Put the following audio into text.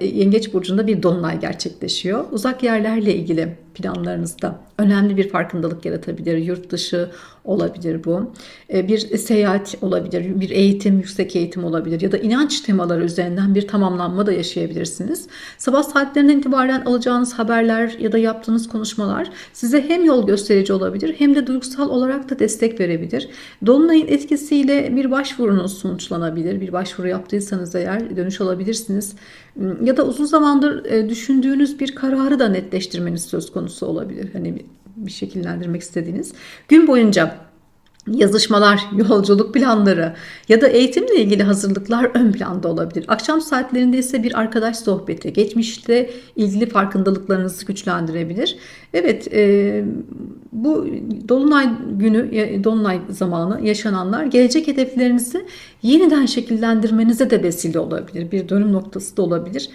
Yengeç burcunda bir dolunay gerçekleşiyor. Uzak yerlerle ilgili planlarınızda önemli bir farkındalık yaratabilir. Yurt dışı olabilir bu. E, Bir seyahat olabilir, bir eğitim, yüksek eğitim olabilir ya da inanç temaları üzerinden bir tamamlanma da yaşayabilirsiniz. Sabah saatlerinden itibaren alacağınız haberler ya da yaptığınız konuşmalar size hem yol gösterici olabilir hem de duygusal olarak da destek verebilir. Dolunayın etkisiyle bir başvurunuz sonuçlanabilir. Bir başvuru yaptıysanız eğer dönüş alabilirsiniz. Ya da uzun zamandır e, düşündüğünüz bir kararı da netleştirmeniz söz konusu olabilir. Hani bir, şekillendirmek istediğiniz. Gün boyunca yazışmalar, yolculuk planları ya da eğitimle ilgili hazırlıklar ön planda olabilir. Akşam saatlerinde ise bir arkadaş sohbeti, geçmişte ilgili farkındalıklarınızı güçlendirebilir. Evet, e, bu dolunay günü, dolunay zamanı yaşananlar gelecek hedeflerinizi yeniden şekillendirmenize de vesile olabilir. Bir dönüm noktası da olabilir.